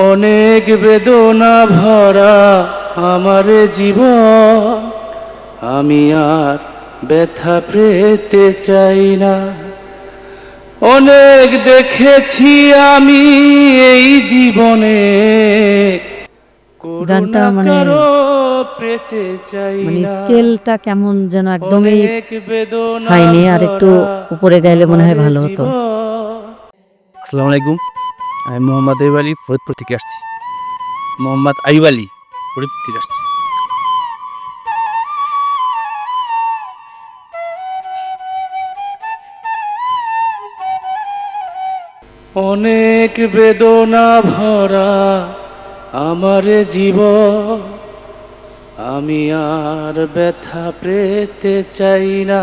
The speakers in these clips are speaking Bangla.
অনেক বেদনা ভরা আমার জীবন। আমি আর ব্যথা পেতে চাই না। অনেক দেখেছি আমি এই জীবনে। গানটা মানে- পেতে চাই মানে স্কেলটা কেমন যেন একদমই অনেক বেদনা হয়নি আর একটু উপরে গাইলে মনে হয় ভালো হতো। আসসালামু আলাইকুম। আমি মোহাম্মদ আইব আলী ফরিদপুর থেকে আসছি। মোহাম্মদ আইব আলী ফরিদপুর থেকে আসছি। অনেক বেদনা ভরা আমার জীবন, আমি আর ব্যথা পেতে চাই না।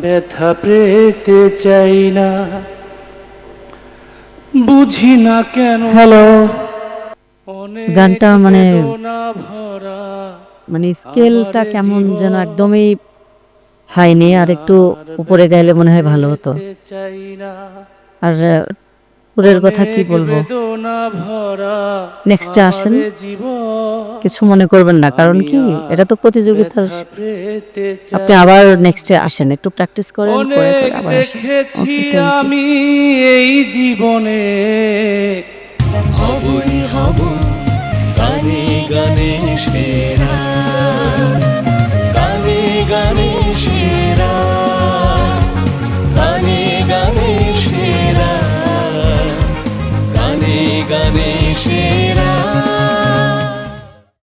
ব্যথা পেতে চাই না। বুঝি না কেন হ্যালো। গানটা মানে- মানে স্কেলটা কেমন যেন একদমই হাইনি আর একটু উপরে গেলে মনে হয় ভালো হতো। আর পুরের কথা কি বলব? নেক্সট আসেন। কিছু মনে করবেন না কারণ কি? এটা তো প্রতিযোগিতার আপনি আবার নেক্সটে আসেন একটু প্র্যাকটিস করেন দেখেছি. আমি এই জীবনে। হবই হব গানে গানে সেরা गणेश।